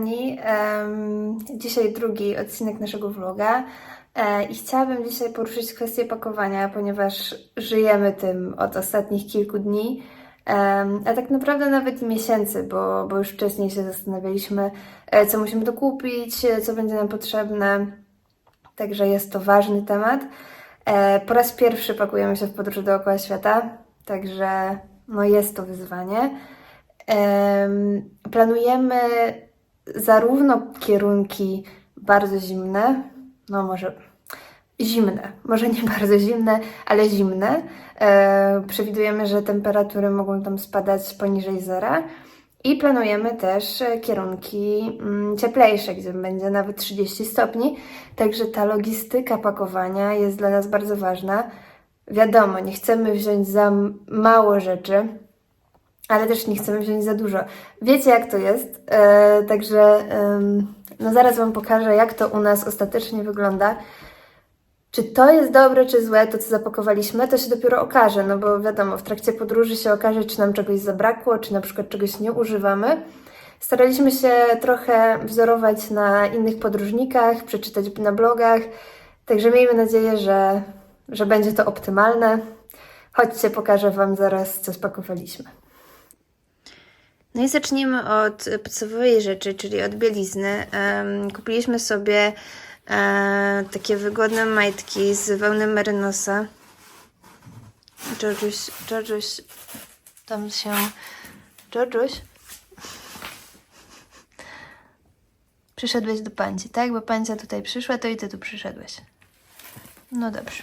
kochani. Dzisiaj drugi odcinek naszego vloga e, i chciałabym dzisiaj poruszyć kwestię pakowania, ponieważ żyjemy tym od ostatnich kilku dni, a tak naprawdę nawet miesięcy, bo, bo już wcześniej się zastanawialiśmy, e, co musimy dokupić, e, co będzie nam potrzebne. Także jest to ważny temat. Po raz pierwszy pakujemy się w podróż dookoła świata, także no jest to wyzwanie. Em, planujemy zarówno kierunki bardzo zimne, no może zimne, może nie bardzo zimne, ale zimne. E, przewidujemy, że temperatury mogą tam spadać poniżej zera. I planujemy też e, kierunki mm, cieplejsze, gdzie będzie nawet 30 stopni. Także ta logistyka pakowania jest dla nas bardzo ważna. Wiadomo, nie chcemy wziąć za mało rzeczy, ale też nie chcemy wziąć za dużo. Wiecie, jak to jest, e, także no zaraz Wam pokażę, jak to u nas ostatecznie wygląda. Czy to jest dobre, czy złe, to co zapakowaliśmy, to się dopiero okaże, no bo wiadomo, w trakcie podróży się okaże, czy nam czegoś zabrakło, czy na przykład czegoś nie używamy. Staraliśmy się trochę wzorować na innych podróżnikach, przeczytać na blogach, także miejmy nadzieję, że, że będzie to optymalne. Chodźcie, pokażę Wam zaraz, co spakowaliśmy. No i zacznijmy od podstawowej rzeczy, czyli od bielizny. Kupiliśmy sobie e, takie wygodne majtki z wełny merynosa. Georgiuś, Georgiuś, tam się... Georgiuś? Przyszedłeś do pańci, tak? Bo pańcia tutaj przyszła, to i ty tu przyszedłeś. No dobrze.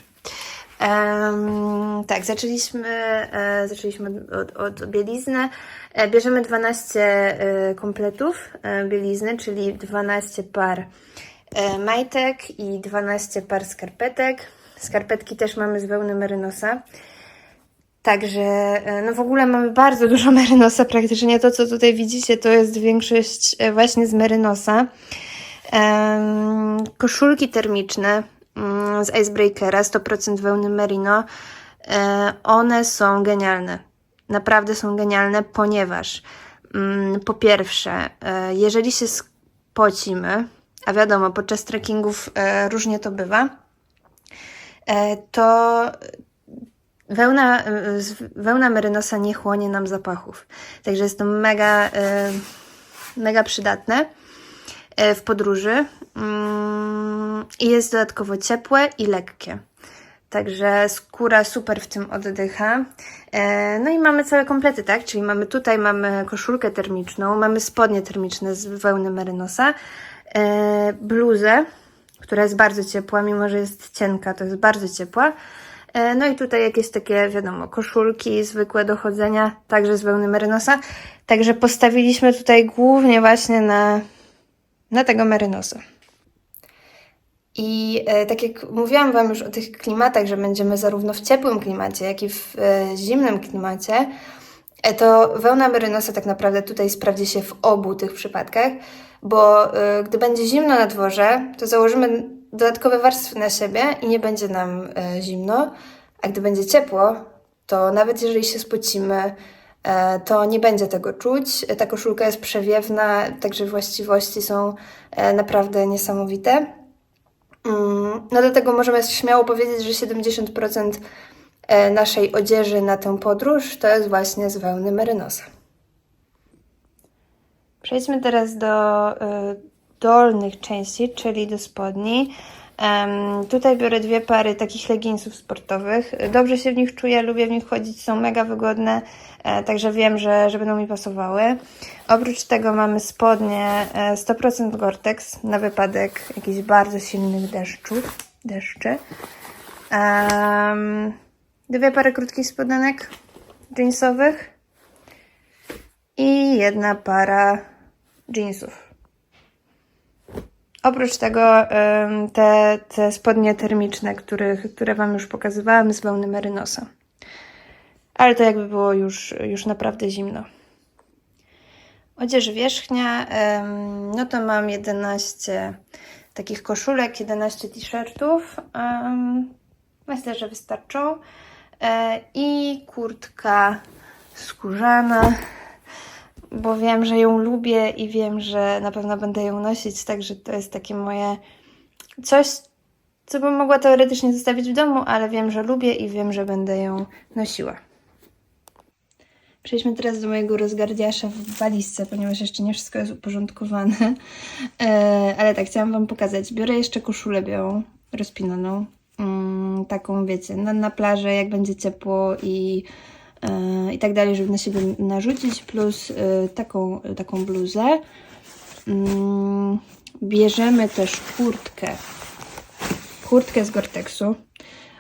Em, tak, zaczęliśmy, e, zaczęliśmy od, od bielizny. E, bierzemy 12 e, kompletów e, bielizny, czyli 12 par e, majtek i 12 par skarpetek. Skarpetki też mamy z wełny merynosa. Także, e, no w ogóle mamy bardzo dużo merynosa. Praktycznie to, co tutaj widzicie, to jest większość e, właśnie z merynosa. Koszulki termiczne z Icebreakera, 100% wełny merino. E, one są genialne. Naprawdę są genialne, ponieważ mm, po pierwsze, e, jeżeli się spocimy, a wiadomo, podczas trekkingów e, różnie to bywa, to wełna, wełna merynosa nie chłonie nam zapachów. Także jest to mega, mega przydatne w podróży Mm, i jest dodatkowo ciepłe i lekkie. Także skóra super w tym oddycha. E, No i mamy całe komplety, tak? Czyli mamy tutaj mamy koszulkę termiczną, mamy spodnie termiczne z wełny merynosa, e, bluzę, która jest bardzo ciepła, mimo że jest cienka, to jest bardzo ciepła. E, No i tutaj jakieś takie, wiadomo, koszulki zwykłe do chodzenia, także z wełny merynosa. Także postawiliśmy tutaj głównie właśnie na, na tego merynosa. I e, tak jak mówiłam Wam już o tych klimatach, że będziemy zarówno w ciepłym klimacie, jak i w e, zimnym klimacie, e, to wełna merynosa tak naprawdę tutaj sprawdzi się w obu tych przypadkach, bo e, gdy będzie zimno na dworze, to założymy dodatkowe warstwy na siebie i nie będzie nam e, zimno, a gdy będzie ciepło, to nawet jeżeli się spocimy, to nie będzie tego czuć. E, Ta koszulka jest przewiewna, także właściwości są e, naprawdę niesamowite. Mm, No dlatego możemy śmiało powiedzieć, że 70% e, naszej odzieży na tę podróż to jest właśnie z wełny merynosa. Przejdźmy teraz do dolnych części, czyli do spodni. Em, tutaj biorę dwie pary takich leginsów sportowych. Dobrze się w nich czuję, lubię w nich chodzić, są mega wygodne, e, także wiem, że, że będą mi pasowały. Oprócz tego mamy spodnie e, 100% Gore-Tex na wypadek jakichś bardzo silnych deszczów, deszczy. Em, dwie pary krótkich spodenek jeansowych i jedna para jeansów. Oprócz tego te, te spodnie termiczne, których, które Wam już pokazywałam z wełny merynosa. Ale to jakby było już, już naprawdę zimno. Odzież wierzchnia, no to mam 11 takich koszulek, 11 t-shirtów. myślę, że wystarczą. E, I kurtka skórzana. Bo wiem, że ją lubię i wiem, że na pewno będę ją nosić, także to jest takie moje coś, co bym mogła teoretycznie zostawić w domu, ale wiem, że lubię i wiem, że będę ją nosiła. Przejdźmy teraz do mojego rozgardiasza w walizce, ponieważ jeszcze nie wszystko jest uporządkowane. E, ale tak, chciałam Wam pokazać. Biorę jeszcze koszulę białą, rozpinaną. Mm, taką, wiecie, na, na plażę, jak będzie ciepło i, i tak dalej, żeby na siebie narzucić, plus e, taką, taką bluzę. Mm, bierzemy też kurtkę. Kurtkę z Gore-Texu.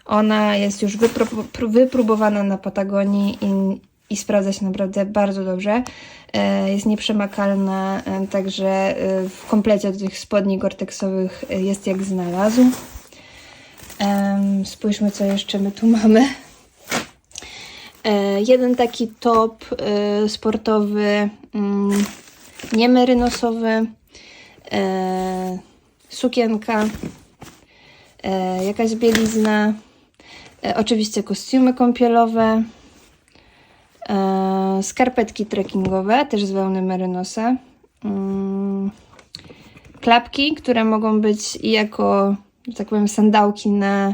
Ona jest już wypróbowana na Patagonii i, i sprawdza się naprawdę bardzo dobrze. E, Jest nieprzemakalna, e, także e, w komplecie do tych spodni Gore-Texowych e, jest jak znalazł. Spójrzmy, co jeszcze my tu mamy. Jeden taki top e, sportowy, mm, niemerynosowy, e, sukienka, e, jakaś bielizna, oczywiście kostiumy kąpielowe, skarpetki trekkingowe, też z wełny merynosa, mm, klapki, które mogą być i jako, tak powiem, sandałki na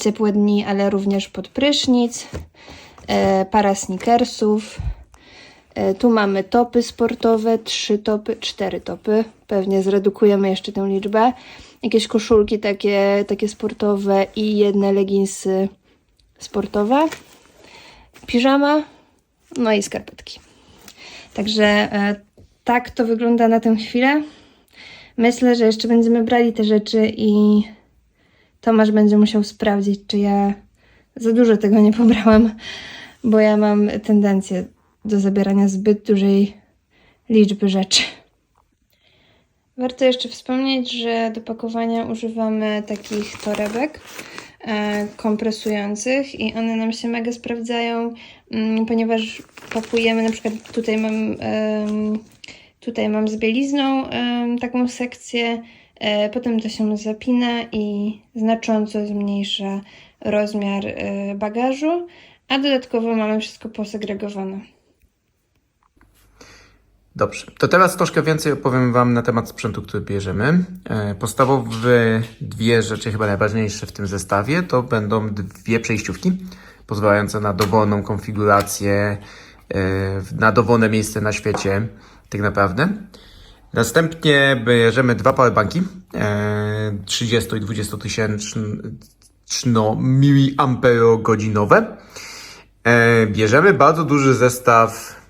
ciepłe dni, ale również pod prysznic, para sneakersów, E, Tu mamy topy sportowe, trzy topy, cztery topy. Pewnie zredukujemy jeszcze tę liczbę. Jakieś koszulki takie, takie sportowe i jedne leginsy sportowe. Piżama, no i skarpetki. Także e, tak to wygląda na tę chwilę. Myślę, że jeszcze będziemy brali te rzeczy i Tomasz będzie musiał sprawdzić, czy ja za dużo tego nie pobrałam, bo ja mam tendencję do zabierania zbyt dużej liczby rzeczy. Warto jeszcze wspomnieć, że do pakowania używamy takich torebek e, kompresujących i one nam się mega sprawdzają, mm, ponieważ pakujemy na przykład tutaj mam tutaj mam z bielizną taką sekcję, e, potem to się zapina i znacząco zmniejsza rozmiar e, bagażu, a dodatkowo mamy wszystko posegregowane. Dobrze, to teraz troszkę więcej opowiem Wam na temat sprzętu, który bierzemy. E, Podstawowe dwie rzeczy, chyba najważniejsze w tym zestawie, to będą dwie przejściówki, pozwalające na dowolną konfigurację, e, na dowolne miejsce na świecie, tak naprawdę. Następnie bierzemy dwa powerbanki, e, 30 i 20 tysięczno miliamperogodzinowe. E, Bierzemy bardzo duży zestaw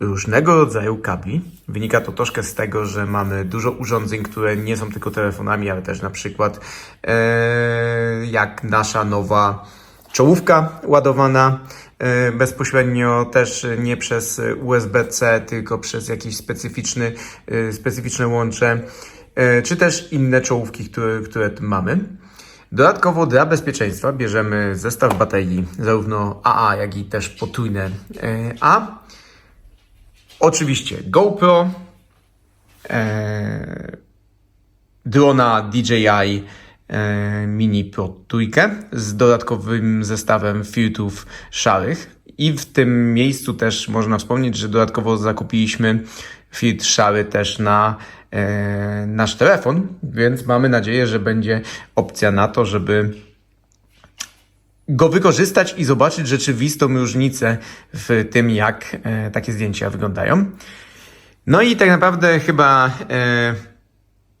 różnego rodzaju kabli. Wynika to troszkę z tego, że mamy dużo urządzeń, które nie są tylko telefonami, ale też na przykład e, jak nasza nowa czołówka ładowana e, bezpośrednio też nie przez USB-C, tylko przez jakiś specyficzny, e, specyficzne łącze, e, czy też inne czołówki, które, które mamy. Dodatkowo dla bezpieczeństwa bierzemy zestaw baterii, zarówno AA, jak i też potrójne e, A. Oczywiście GoPro, e, drona DJI e, Mini Pro trójkę z dodatkowym zestawem filtrów szarych. I w tym miejscu też można wspomnieć, że dodatkowo zakupiliśmy filtr szary też na e, nasz telefon, więc mamy nadzieję, że będzie opcja na to, żeby go wykorzystać i zobaczyć rzeczywistą różnicę w tym, jak e, takie zdjęcia wyglądają. No i tak naprawdę chyba e,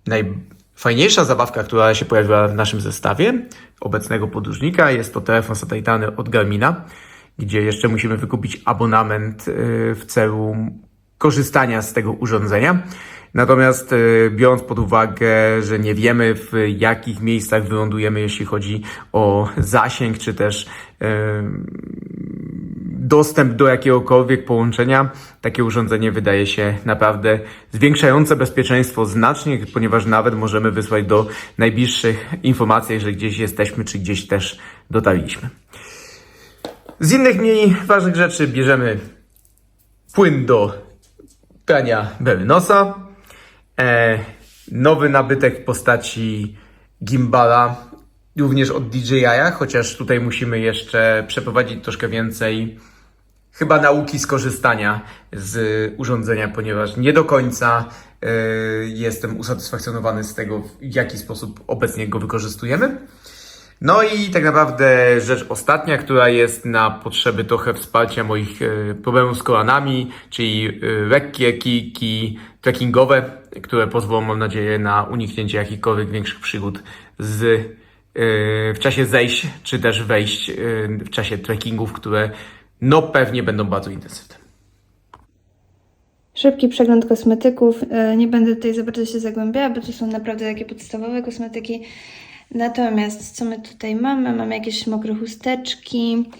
najfajniejsza zabawka, która się pojawiła w naszym zestawie obecnego podróżnika, jest to telefon satelitarny od Garmina, gdzie jeszcze musimy wykupić abonament e, w celu korzystania z tego urządzenia. Natomiast e, biorąc pod uwagę, że nie wiemy w jakich miejscach wylądujemy, jeśli chodzi o zasięg, czy też e, dostęp do jakiegokolwiek połączenia, takie urządzenie wydaje się naprawdę zwiększające bezpieczeństwo znacznie, ponieważ nawet możemy wysłać do najbliższych informacji, że gdzieś jesteśmy, czy gdzieś też dotarliśmy. Z innych mniej ważnych rzeczy bierzemy płyn do prania Berynosa, e, nowy nabytek w postaci gimbala, również od DJI, chociaż tutaj musimy jeszcze przeprowadzić troszkę więcej chyba nauki skorzystania z urządzenia, ponieważ nie do końca e, jestem usatysfakcjonowany z tego, w jaki sposób obecnie go wykorzystujemy. No i tak naprawdę rzecz ostatnia, która jest na potrzeby trochę wsparcia moich e, problemów z kolanami, czyli e, lekkie kijki trekkingowe, które pozwolą, mam nadzieję, na uniknięcie jakichkolwiek większych przygód z, e, w czasie zejść, czy też wejść w czasie trekkingów, które no pewnie będą bardzo intensywne. Szybki przegląd kosmetyków. Nie będę tutaj za bardzo się zagłębiała, bo to są naprawdę takie podstawowe kosmetyki. Natomiast co my tutaj mamy? Mamy jakieś mokre chusteczki,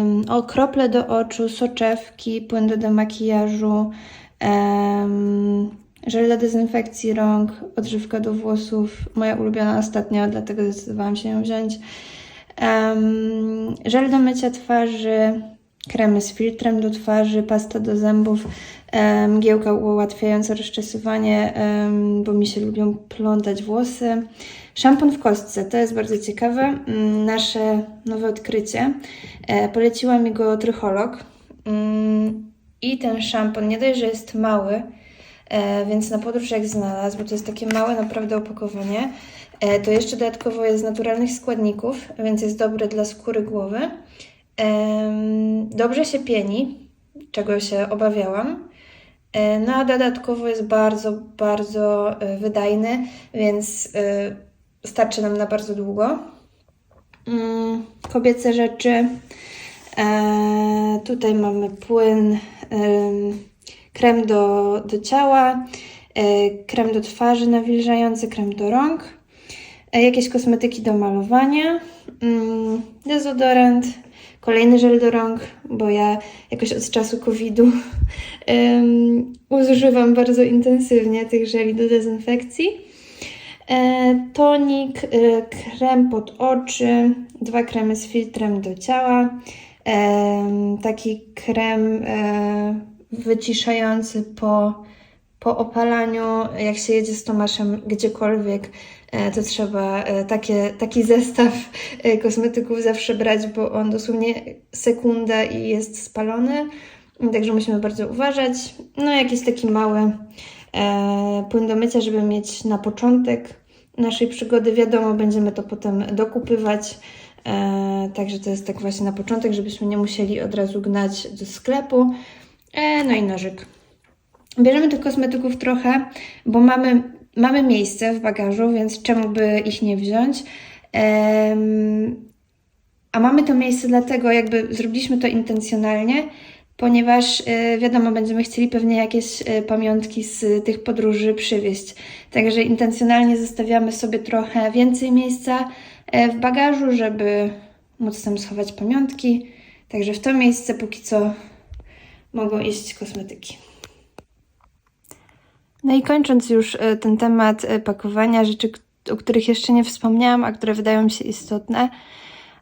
ym, o krople do oczu, soczewki, płyn do demakijażu, ym, żel do dezynfekcji rąk, odżywka do włosów. Moja ulubiona ostatnio, dlatego zdecydowałam się ją wziąć. Em, żel do mycia twarzy, kremy z filtrem do twarzy, pasta do zębów, mgiełka ułatwiająca rozczesywanie, bo mi się lubią plątać włosy. Szampon w kostce, to jest bardzo ciekawe. Mm, Nasze nowe odkrycie. E, poleciła mi go trycholog. Mm, I ten szampon nie dość, że jest mały, e, więc na podróż jak znalazł, bo to jest takie małe naprawdę opakowanie, e, to jeszcze dodatkowo jest z naturalnych składników, więc jest dobry dla skóry głowy. Dobrze się pieni, czego się obawiałam. E, No a dodatkowo jest bardzo, bardzo e, wydajny, więc e, starczy nam na bardzo długo. Mm, Kobiece rzeczy. Tutaj mamy płyn, em, krem do, do ciała, krem do twarzy nawilżający, krem do rąk, jakieś kosmetyki do malowania, mm, dezodorant, kolejny żel do rąk, bo ja jakoś od czasu COVID-u em, używam bardzo intensywnie tych żeli do dezynfekcji. E, tonik, e, krem pod oczy, dwa kremy z filtrem do ciała, em, taki krem e, wyciszający po, po opalaniu, jak się jedzie z Tomaszem gdziekolwiek, e, to trzeba e, takie, taki zestaw e, kosmetyków zawsze brać, bo on dosłownie sekunda i jest spalony, także musimy bardzo uważać. No jakiś taki mały e, płyn do mycia, żeby mieć na początek naszej przygody. Wiadomo, będziemy to potem dokupywać. E, także to jest tak właśnie na początek, żebyśmy nie musieli od razu gnać do sklepu. E, no i nożyk. Bierzemy tych kosmetyków trochę, bo mamy, mamy miejsce w bagażu, więc czemu by ich nie wziąć? A mamy to miejsce dlatego, jakby zrobiliśmy to intencjonalnie, ponieważ y, wiadomo, będziemy chcieli pewnie jakieś y, pamiątki z tych podróży przywieźć. Także intencjonalnie zostawiamy sobie trochę więcej miejsca e, w bagażu, żeby móc tam schować pamiątki. Także w to miejsce póki co mogą iść kosmetyki. No i kończąc już e, ten temat e, pakowania rzeczy, o których jeszcze nie wspomniałam, a które wydają mi się istotne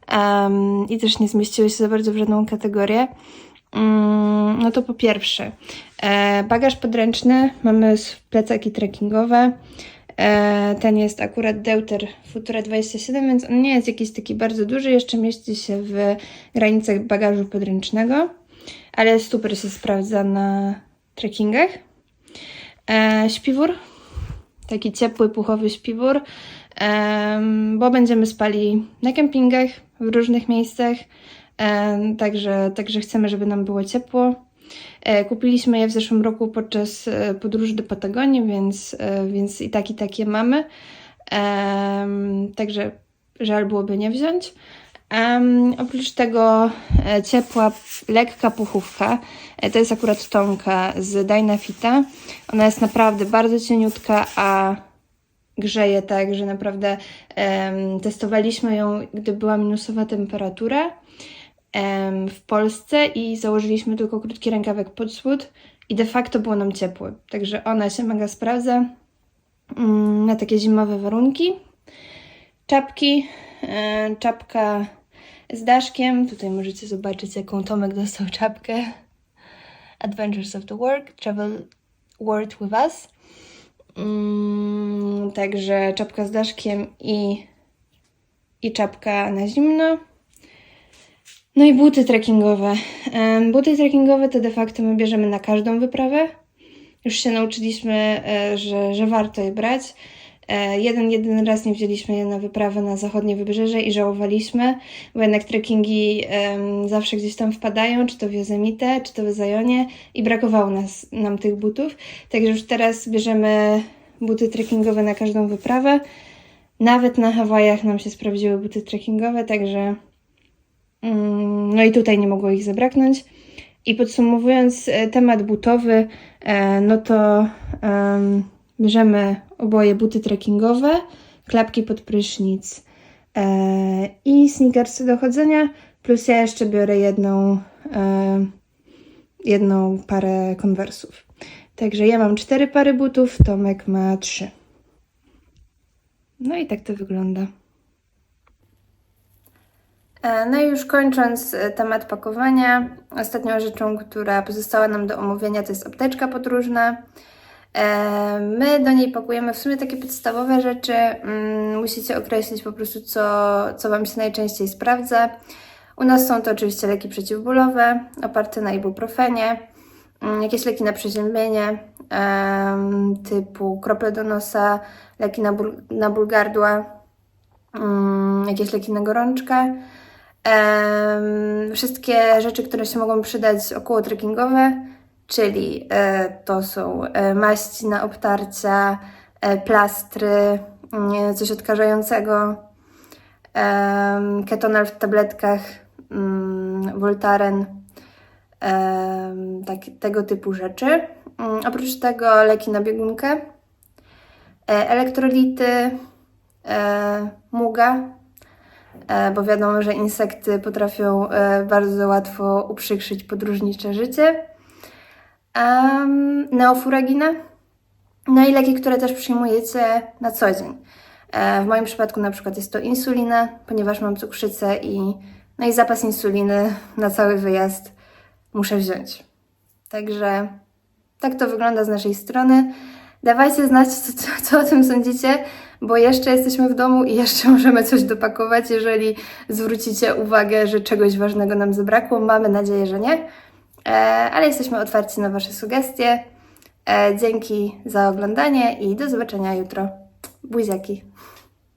em, i też nie zmieściły się za bardzo w żadną kategorię, mm, no to po pierwsze, e, bagaż podręczny, mamy plecaki trekkingowe. E, ten jest akurat Deuter Futura 27, więc on nie jest jakiś taki bardzo duży, jeszcze mieści się w granicach bagażu podręcznego, ale super się sprawdza na trekkingach. E, śpiwór, taki ciepły, puchowy śpiwór, em, bo będziemy spali na kempingach w różnych miejscach, em, także, także chcemy, żeby nam było ciepło. E, kupiliśmy je w zeszłym roku podczas e, podróży do Patagonii, więc, e, więc i tak i takie mamy. Em, także żal byłoby nie wziąć. Em, oprócz tego e, ciepła, lekka puchówka. E, to jest akurat Tomka z Dynafita. Ona jest naprawdę bardzo cieniutka, a grzeje tak, że naprawdę em, testowaliśmy ją, gdy była minusowa temperatura em, w Polsce i założyliśmy tylko krótki rękawek pod spód i de facto było nam ciepło. Także ona się mega sprawdza mm, na takie zimowe warunki. Czapki. E, czapka z daszkiem. Tutaj możecie zobaczyć, jaką Tomek dostał czapkę. Adventures of the Work, Travel World with Us. Mm, także czapka z daszkiem i, i czapka na zimno. No i buty trekkingowe. Buty trekkingowe to de facto my bierzemy na każdą wyprawę. Już się nauczyliśmy, e, że, że warto je brać. E, Jeden, jeden raz nie wzięliśmy je na wyprawę na zachodnie wybrzeże i żałowaliśmy, bo jednak trekkingi em, zawsze gdzieś tam wpadają, czy to w Yosemite, czy to w Zajonie i brakowało nas, nam tych butów. Także już teraz bierzemy buty trekkingowe na każdą wyprawę. Nawet na Hawajach nam się sprawdziły buty trekkingowe, także mm, no i tutaj nie mogło ich zabraknąć. I podsumowując e, temat butowy, e, no to em, bierzemy oboje buty trekkingowe, klapki pod prysznic e, i sneakersy do chodzenia, plus ja jeszcze biorę jedną, e, jedną parę konwersów. Także ja mam cztery pary butów, Tomek ma trzy. No i tak to wygląda. E, No i już kończąc temat pakowania, ostatnią rzeczą, która pozostała nam do omówienia, to jest apteczka podróżna. E, My do niej pakujemy w sumie takie podstawowe rzeczy. Mm, Musicie określić po prostu, co, co Wam się najczęściej sprawdza. U nas są to oczywiście leki przeciwbólowe, oparte na ibuprofenie, mm, jakieś leki na przeziębienie, typu krople do nosa, leki na ból, na ból gardła, mm, jakieś leki na gorączkę. Wszystkie rzeczy, które się mogą przydać około trekkingowe, czyli e, to są e, maści na obtarcia, e, plastry, nie, coś odkażającego, ketonal w tabletkach, mm, Voltaren, tak, tego typu rzeczy. Mm, Oprócz tego leki na biegunkę, elektrolity, muga, bo wiadomo, że insekty potrafią bardzo łatwo uprzykrzyć podróżnicze życie. Um, neofuraginę, no i leki, które też przyjmujecie na co dzień. E, w moim przypadku na przykład jest to insulina, ponieważ mam cukrzycę i, no i zapas insuliny na cały wyjazd muszę wziąć. Także tak to wygląda z naszej strony. Dawajcie znać, co, co, co o tym sądzicie, bo jeszcze jesteśmy w domu i jeszcze możemy coś dopakować, jeżeli zwrócicie uwagę, że czegoś ważnego nam zabrakło. Mamy nadzieję, że nie, ale jesteśmy otwarci na Wasze sugestie. E, dzięki za oglądanie i do zobaczenia jutro. Buziaki.